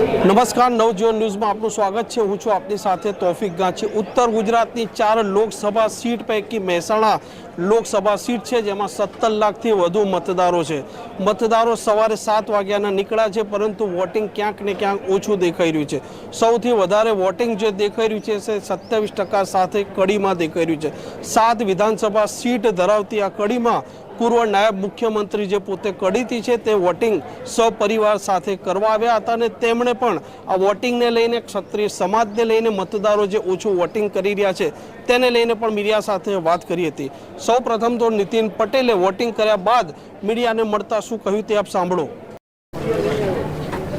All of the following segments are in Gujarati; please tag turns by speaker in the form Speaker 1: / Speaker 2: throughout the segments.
Speaker 1: નમસ્કાર, નવજીવન ન્યૂઝમાં આપનું સ્વાગત છે. હું છું આપની સાથે તોફિક ગાંચી ઉત્તર ગુજરાતની ચાર લોકસભા સીટ પૈકી મહેસાણા લોકસભા સીટ છે, જેમાં સત્તર લાખથી વધુ મતદારો છે. મતદારો સવારે સાત વાગ્યાના નીકળ્યા છે, પરંતુ વોટિંગ ક્યાંક ને ક્યાંક ઓછું દેખાઈ રહ્યું છે. સૌથી વધારે વોટિંગ જે દેખાઈ રહ્યું છે તે સત્યાવીસ ટકા સાથે કડીમાં દેખાઈ રહ્યું છે. સાત વિધાનસભા સીટ ધરાવતી આ કડીમાં પૂર્વ નાયબ મુખ્યમંત્રી જે પોતે કડીથી છે, તે વોટિંગ સપરિવાર સાથે કરવા આવ્યા હતા અને તેમણે પણ આ વોટિંગને લઈને, ક્ષત્રિય સમાજને લઈને મતદારો જે ઓછું વોટિંગ કરી રહ્યા છે, તેને લઈને પણ મીડિયા સાથે વાત કરી હતી. સૌ પ્રથમ તો નીતિન પટેલે વોટિંગ કર્યા બાદ મીડિયાને મળતા શું કહ્યું તે આપ સાંભળો.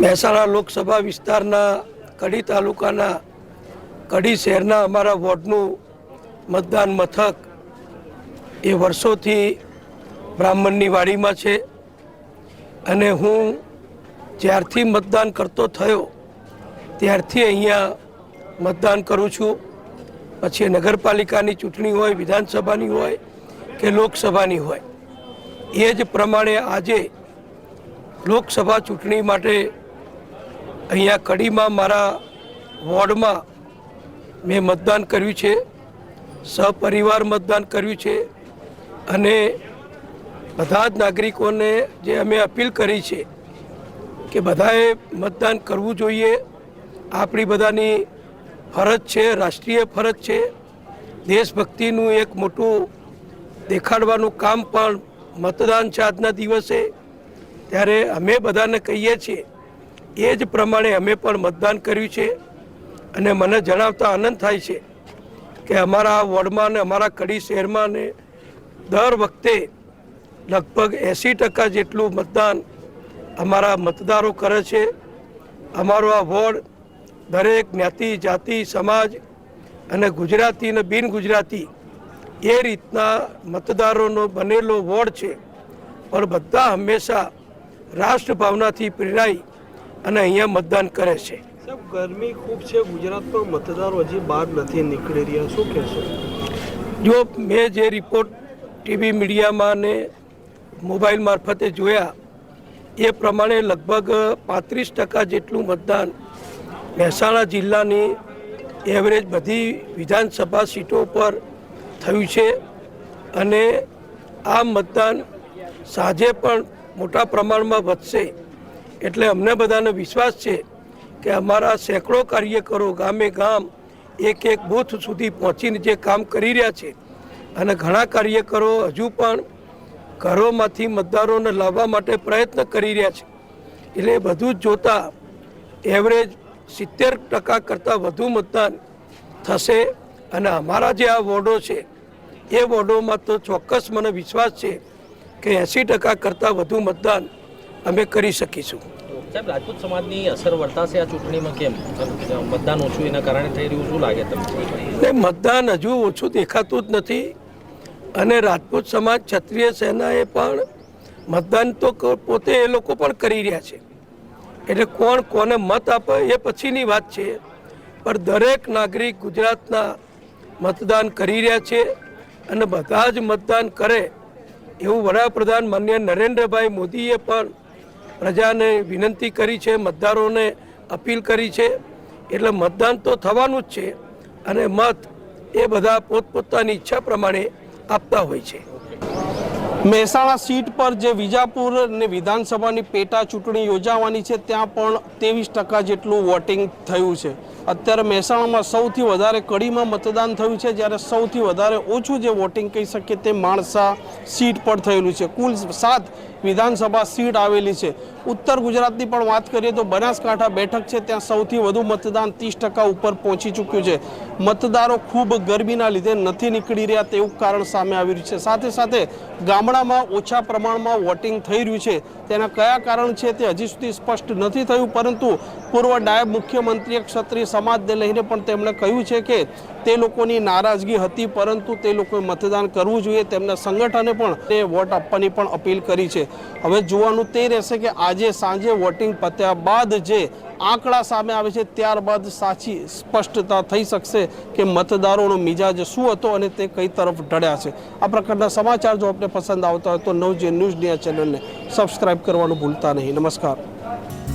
Speaker 2: મહેસાણા લોકસભા વિસ્તારના કડી તાલુકાના કડી શહેરના અમારા વોર્ડનું મતદાન મથક એ વર્ષોથી બ્રાહ્મણની વાડીમાં છે અને હું જ્યારથી મતદાન કરતો થયો ત્યારથી અહીંયા મતદાન કરું છું. પછી નગરપાલિકાની ચૂંટણી હોય, વિધાનસભાની હોય કે લોકસભાની હોય. એ જ પ્રમાણે આજે લોકસભા ચૂંટણી માટે અહીંયા કડીમાં મારા વોર્ડમાં મેં મતદાન કર્યું છે, સપરિવાર મતદાન કર્યું છે અને બધા જ નાગરિકોને જે અમે અપીલ કરી છે કે બધાએ મતદાન કરવું જોઈએ. આપણી બધાની ફરજ છે, રાષ્ટ્રીય ફરજ છે. દેશભક્તિનું એક મોટું દેખાડવાનું કામ પણ મતદાન ચાદના દિવસે ત્યારે અમે બધાને કહીએ છીએ. એ જ પ્રમાણે અમે પણ મતદાન કર્યું છે અને મને જણાવતા આનંદ થાય છે કે અમારા વોર્ડમાં ને અમારા કડી શહેરમાં ને દર વખતે લગભગ એંસી ટકા જેટલું મતદાન અમારા મતદારો કરે છે. અમારો આ વોર્ડ દરેક જ્ઞાતિ, જાતિ, સમાજ અને ગુજરાતી અને બિન ગુજરાતી એ રીતના મતદારોનો બનેલો વોર્ડ છે. પણ બધા હંમેશા રાષ્ટ્રભાવનાથી પ્રેરાઈ અને અહીંયા મતદાન કરે છે.
Speaker 1: સાહેબ ગરમી ખૂબ છે. ગુજરાતમાં મતદારો હજી બહાર નથી નીકળી રહ્યા. શું કહેશો?
Speaker 2: જો મેં જે રિપોર્ટ ટીવી મીડિયામાં ને મોબાઈલ મારફતે જોયા એ પ્રમાણે લગભગ પાંત્રીસ ટકા જેટલું મતદાન મહેસાણા જિલ્લાની એવરેજ બધી વિધાનસભા સીટો પર થયું છે અને આ મતદાન સાંજે પણ મોટા પ્રમાણમાં વધશે. એટલે અમને બધાને વિશ્વાસ છે કે અમારા સેંકડો કાર્યકરો ગામે ગામ એક એક બૂથ સુધી પહોંચીને જે કામ કરી રહ્યા છે અને ઘણા કાર્યકરો હજુ પણ ઘરોમાંથી મતદારોને લાવવા માટે પ્રયત્ન કરી રહ્યા છે. એટલે બધું જ જોતાં એવરેજ સિત્તેર ટકા કરતાં વધુ મતદાન થશે અને અમારા જે આ વોર્ડો છે એ વોર્ડોમાં તો ચોક્કસ મને વિશ્વાસ છે કે એંસી ટકા કરતાં વધુ મતદાન અમે કરી શકીશું.
Speaker 3: સાહેબ રાજપૂત સમાજની અસર વર્તાશે આ ચૂંટણીમાં કેમ? મતદાન ઓછું એના કારણે થઈ રહ્યું શું લાગે તમને?
Speaker 2: મતદાન હજુ ઓછું દેખાતું જ નથી અને રાજપૂત સમાજ ક્ષત્રિય સેનાએ પણ મતદાન તો પોતે એ લોકો પણ કરી રહ્યા છે. એટલે કોણ કોને મત આપે એ પછીની વાત છે. પણ દરેક નાગરિક ગુજરાતના મતદાન કરી રહ્યા છે અને બધા જ મતદાન કરે એવું વડાપ્રધાન માન્ય નરેન્દ્રભાઈ મોદીએ પણ પ્રજાને વિનંતી કરી છે, મતદારોને અપીલ કરી છે. એટલે મતદાન તો થવાનું જ છે અને મત એ બધા પોતપોતાની ઈચ્છા પ્રમાણે આપતા હોય છે.
Speaker 1: મહેસાણા સીટ પર જે વિજાપુર ને વિધાનસભાની પેટા ચૂંટણી યોજાવાની છે, ત્યાં પણ ત્રેવીસ ટકા જેટલું વોટિંગ થયું છે. અત્યારે મહેસાણામાં સૌથી વધારે કડીમાં મતદાન થયું છે. જ્યારે સૌથી વધારે ઓછું જે વોટિંગ કહી શકીએ તે માણસા સીટ પર થયેલું છે. કુલ સાત વિધાનસભા સીટ આવેલી છે. ઉત્તર ગુજરાતની પણ વાત કરીએ તો બનાસકાંઠા બેઠક છે. ત્યાં સૌથી વધુ મતદાન ત્રીસ ટકા ઉપર પહોંચી ચૂક્યું છે. મતદારો ખૂબ ગરમીના લીધે નથી નીકળી રહ્યા તેવું કારણ સામે આવી રહ્યું છે. સાથે સાથે ગામડામાં ઓછા પ્રમાણમાં વોટિંગ થઈ રહ્યું છે. તેના કયા કારણ છે તે હજી સુધી સ્પષ્ટ નથી થયું, પરંતુ પૂર્વ નાયબ મુખ્યમંત્રીએ ક્ષત્રિય સમાજને લઈને પણ તેમણે કહ્યું છે કે તે લોકોની નારાજગી હતી, પરંતુ તે લોકોએ મતદાન કરવું જોઈએ. તેમના સંગઠને પણ તે વોટ આપવાની પણ અપીલ કરી છે. હવે જોવાનું તે રહેશે કે આજે સાંજે વોટિંગ પત્યા બાદ જે આંકડા સામે આવે છે, ત્યારબાદ સાચી સ્પષ્ટતા થઈ શકશે કે મતદારોનો મિજાજ શું હતો અને તે કઈ તરફ ઢળ્યા છે. આ પ્રકારના સમાચાર જો આપને પસંદ આવતા હોય તો નવજે ન્યૂઝ ડિયા ચેનલને સબસ્ક્રાઈબ કરવાનું ભૂલતા નહીં. નમસ્કાર.